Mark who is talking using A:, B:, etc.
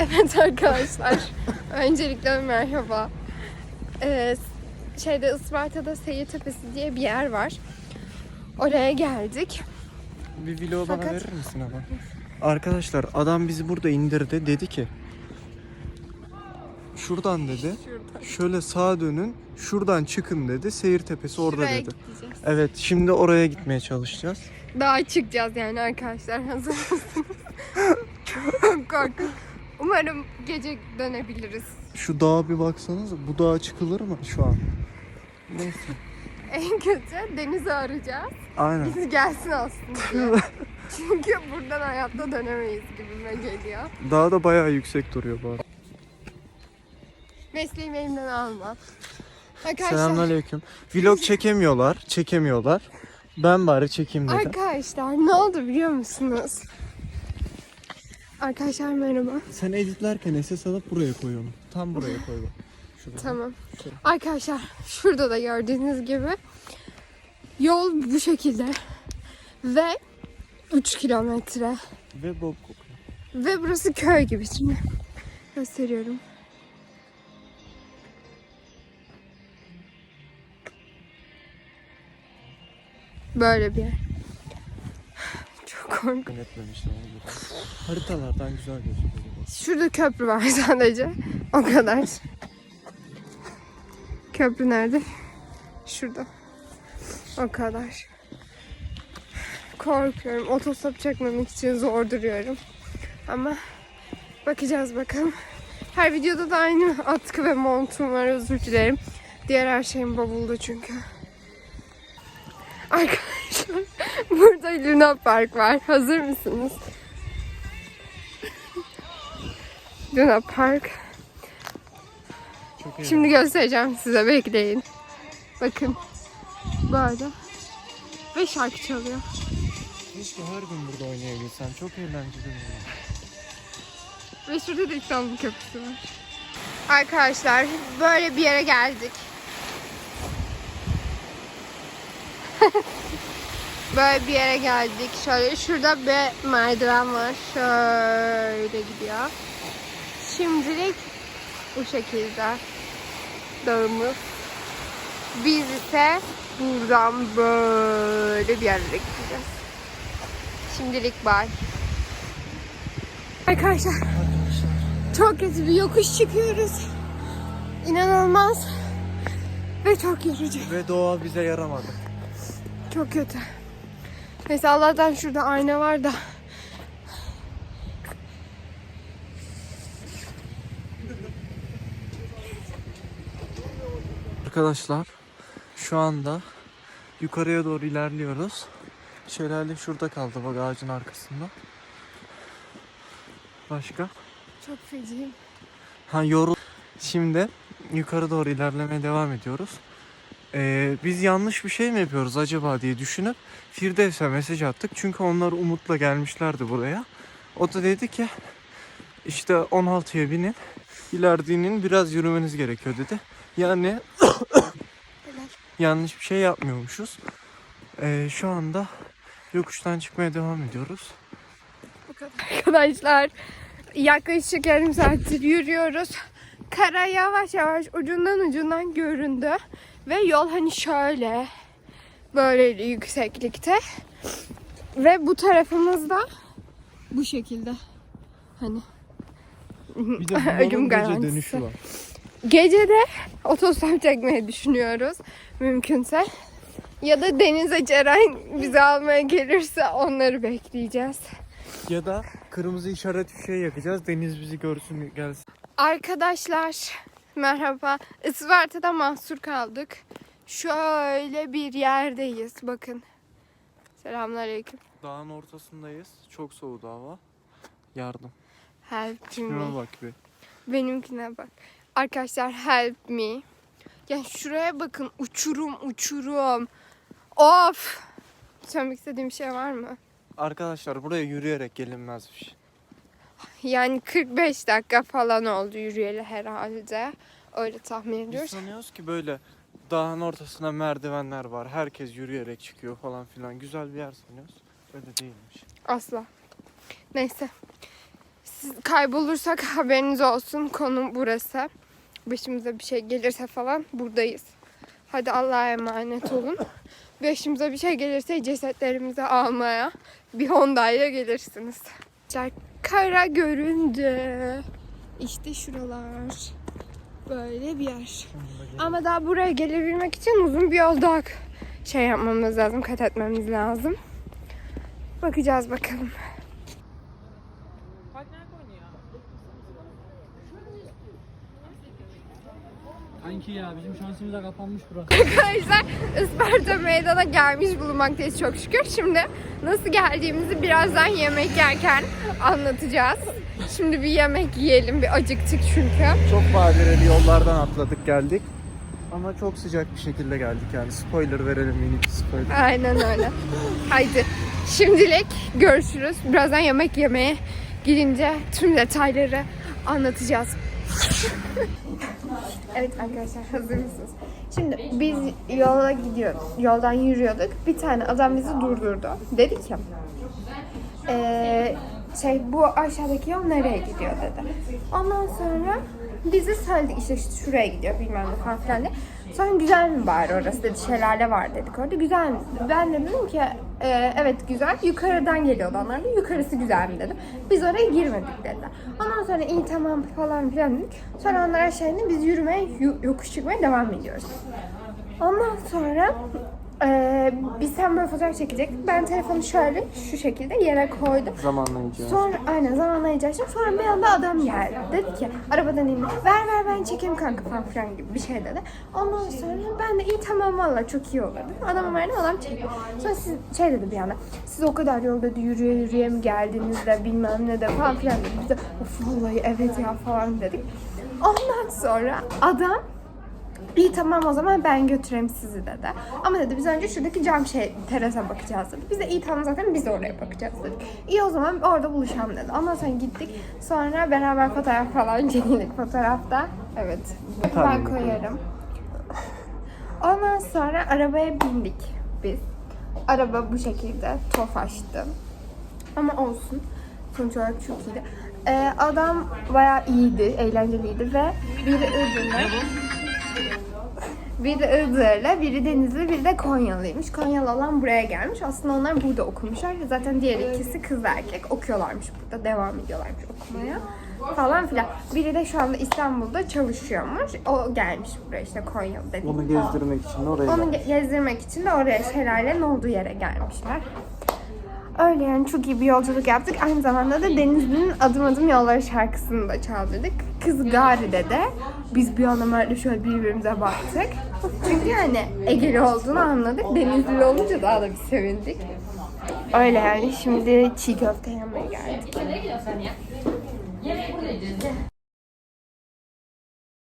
A: Evet arkadaşlar. Öncelikle merhaba. Ee, şeyde Isparta'da Seyir Tepesi diye bir yer var. Oraya geldik.
B: Bir bana
A: Fakat-
B: verir misin ama? Arkadaşlar adam bizi burada indirdi. Dedi ki Şuradan dedi.
A: Şurada.
B: Şöyle sağa dönün. Şuradan çıkın dedi. Seyir tepesi orada
A: Şuraya
B: dedi.
A: gideceğiz.
B: Evet şimdi oraya gitmeye çalışacağız.
A: Daha çıkacağız yani arkadaşlar. Hazır mısınız? Çok korkunç. Umarım gece dönebiliriz.
B: Şu dağa bir baksanız bu dağa çıkılır mı şu an? Neyse.
A: En kötü denizi arayacağız.
B: Aynen.
A: Biz gelsin aslında. Çünkü buradan hayatta dönemeyiz gibime geliyor.
B: Dağ da bayağı yüksek duruyor bu arada.
A: Mesleğimi elimden alma. Arkadaşlar,
B: Selamünaleyküm. Vlog çekemiyorlar. Çekemiyorlar. Ben bari çekeyim dedim.
A: arkadaşlar ne oldu biliyor musunuz? Arkadaşlar merhaba.
B: Sen editlerken ses alıp buraya koy onu. Tam buraya koy bak. Şuraya.
A: Tamam.
B: Şöyle.
A: Arkadaşlar şurada da gördüğünüz gibi yol bu şekilde ve 3 kilometre
B: Ve bok kokuyor.
A: ve burası köy gibi şimdi gösteriyorum. Böyle bir yer. Korkunç.
B: Haritalardan güzel gözüküyor.
A: Şurada köprü var sadece. O kadar. Köprü nerede? Şurada. O kadar. Korkuyorum. Otostop çekmemek için zor duruyorum. Ama bakacağız bakalım. Her videoda da aynı atkı ve montum var. Özür dilerim. Diğer her şeyim bavulda çünkü. Arkadaşlar burada Luna Park var. Hazır mısınız? Luna Park.
B: Çok iyi.
A: Şimdi göstereceğim size bekleyin. Bakın. Böyle. Ve şarkı çalıyor.
B: Keşke her gün burada oynayabilsem. Çok eğlenceli.
A: Ve şurada da İstanbul Köprüsü var. Arkadaşlar böyle bir yere geldik. böyle bir yere geldik. Şöyle şurada bir merdiven var. Şöyle gidiyor. Şimdilik bu şekilde dağımız. Biz ise buradan böyle bir yerlere gideceğiz. Şimdilik bye. Arkadaşlar çok kötü bir yokuş çıkıyoruz. İnanılmaz. Ve çok yorucu.
B: Ve doğa bize yaramadı.
A: Çok kötü. Neyse Allah'tan şurada ayna var da.
B: Arkadaşlar şu anda yukarıya doğru ilerliyoruz. Şelale şurada kaldı bak ağacın arkasında. Başka?
A: Çok feciyim.
B: Ha yorul. Şimdi yukarı doğru ilerlemeye devam ediyoruz. Ee, biz yanlış bir şey mi yapıyoruz acaba diye düşünüp Firdevs'e mesaj attık. Çünkü onlar Umut'la gelmişlerdi buraya. O da dedi ki işte 16'ya binin. İleride inin biraz yürümeniz gerekiyor dedi. Yani yanlış bir şey yapmıyormuşuz. Ee, şu anda yokuştan çıkmaya devam ediyoruz.
A: Arkadaşlar yaklaşık yarım saattir yürüyoruz. Kara yavaş yavaş ucundan ucundan göründü. Ve yol hani şöyle böyle yükseklikte. Ve bu tarafımızda bu şekilde. Hani
B: Bir de
A: Ölüm
B: gece
A: garantisi.
B: dönüşü var.
A: Gece de otostop çekmeyi düşünüyoruz mümkünse. Ya da Deniz'e Ceren bizi almaya gelirse onları bekleyeceğiz.
B: Ya da kırmızı işaret bir şey yakacağız. Deniz bizi görsün gelsin.
A: Arkadaşlar merhaba. Isparta'da mahsur kaldık. Şöyle bir yerdeyiz bakın. Selamünaleyküm.
B: Dağın ortasındayız. Çok soğudu hava. Yardım.
A: Help
B: Şuna
A: me.
B: bak bir.
A: Benimkine bak. Arkadaşlar help me. Ya şuraya bakın uçurum uçurum. Of. Söylemek istediğim şey var mı?
B: Arkadaşlar buraya yürüyerek gelinmezmiş.
A: Yani 45 dakika falan oldu yürüyeli herhalde. Öyle tahmin
B: Biz
A: ediyoruz.
B: sanıyoruz ki böyle dağın ortasına merdivenler var. Herkes yürüyerek çıkıyor falan filan. Güzel bir yer sanıyoruz. Öyle değilmiş.
A: Asla. Neyse. Siz kaybolursak haberiniz olsun. Konum burası. Başımıza bir şey gelirse falan buradayız. Hadi Allah'a emanet olun. Başımıza bir şey gelirse cesetlerimizi almaya bir Honda ile gelirsiniz. Kara göründü. İşte şuralar. Böyle bir yer. Ama daha buraya gelebilmek için uzun bir yol daha şey yapmamız lazım, kat etmemiz lazım. Bakacağız bakalım.
C: Kanki ya bizim şansımıza kapanmış burası.
A: Arkadaşlar Isparta meydana gelmiş bulunmaktayız çok şükür. Şimdi nasıl geldiğimizi birazdan yemek yerken anlatacağız. Şimdi bir yemek yiyelim, bir acıktık çünkü.
B: Çok badireli yollardan atladık geldik. Ama çok sıcak bir şekilde geldik yani. Spoiler verelim minik bir spoiler.
A: Aynen öyle. Haydi şimdilik görüşürüz. Birazdan yemek yemeye gidince tüm detayları anlatacağız. evet arkadaşlar hazır mısınız? Şimdi biz yola gidiyoruz. Yoldan yürüyorduk. Bir tane adam bizi durdurdu. Dedi ki eee, şey bu aşağıdaki yol nereye gidiyor dedi. Ondan sonra bizi söyledik işte, işte şuraya gidiyor bilmem ne falan filan diye. Sonra güzel mi bari orası dedi şelale var dedik orada güzel mi? Ben de dedim ki "Ee, evet güzel yukarıdan geliyordu onlar da yukarısı güzel mi dedim. Biz oraya girmedik dediler. Ondan sonra iyi tamam falan filan dedik. Sonra onlar aşağı biz yürümeye yokuş çıkmaya devam ediyoruz. Ondan sonra eee biz sen böyle fotoğraf çekecek. Ben telefonu şöyle şu şekilde yere koydum.
B: Zamanlayacağız.
A: Sonra aynen zamanlayacaktım. Sonra bir anda adam geldi. Dedi ki arabadan indi. Ver ver ben çekeyim kanka falan filan gibi bir şey dedi. Ondan sonra ben de iyi tamam valla çok iyi olur dedim. Adama verdim adam çekti. Sonra siz şey dedi bir anda. Siz o kadar yol dedi yürüye yürüye mi geldiniz de bilmem ne de falan filan dedi. Biz de of vallahi evet ya falan dedik. Ondan sonra adam İyi tamam o zaman ben götüreyim sizi dedi. Ama dedi biz önce şuradaki cam şey terasa bakacağız dedi. Biz de iyi tamam zaten biz de oraya bakacağız dedik. İyi o zaman orada buluşalım dedi. Ondan sonra gittik. Sonra beraber fotoğraf falan çekildik fotoğrafta. Evet. Ben koyarım. Ondan sonra arabaya bindik biz. Araba bu şekilde tofaştı. Ama olsun. Sonuç olarak çok iyiydi. Ee, adam bayağı iyiydi, eğlenceliydi ve biri Iğdır'la biri Iğdır'la, biri Denizli, biri de Konyalıymış. Konyalı olan buraya gelmiş. Aslında onlar burada okumuşlar. Zaten diğer ikisi kız erkek okuyorlarmış burada. Devam ediyorlarmış okumaya falan filan. Biri de şu anda İstanbul'da çalışıyormuş. O gelmiş buraya işte Konyalı dediğim.
B: Onu gezdirmek için oraya
A: Onu ge- gezdirmek için de oraya şelalenin olduğu yere gelmişler. Öyle yani çok iyi bir yolculuk yaptık. Aynı zamanda da Denizli'nin Adım Adım Yolları şarkısını da çaldırdık. Kız Gari'de de biz bir anda böyle şöyle birbirimize baktık. Çünkü yani Egeli olduğunu anladık. Denizli olunca daha da bir sevindik. Öyle yani şimdi çiğ köfte yemeye geldik.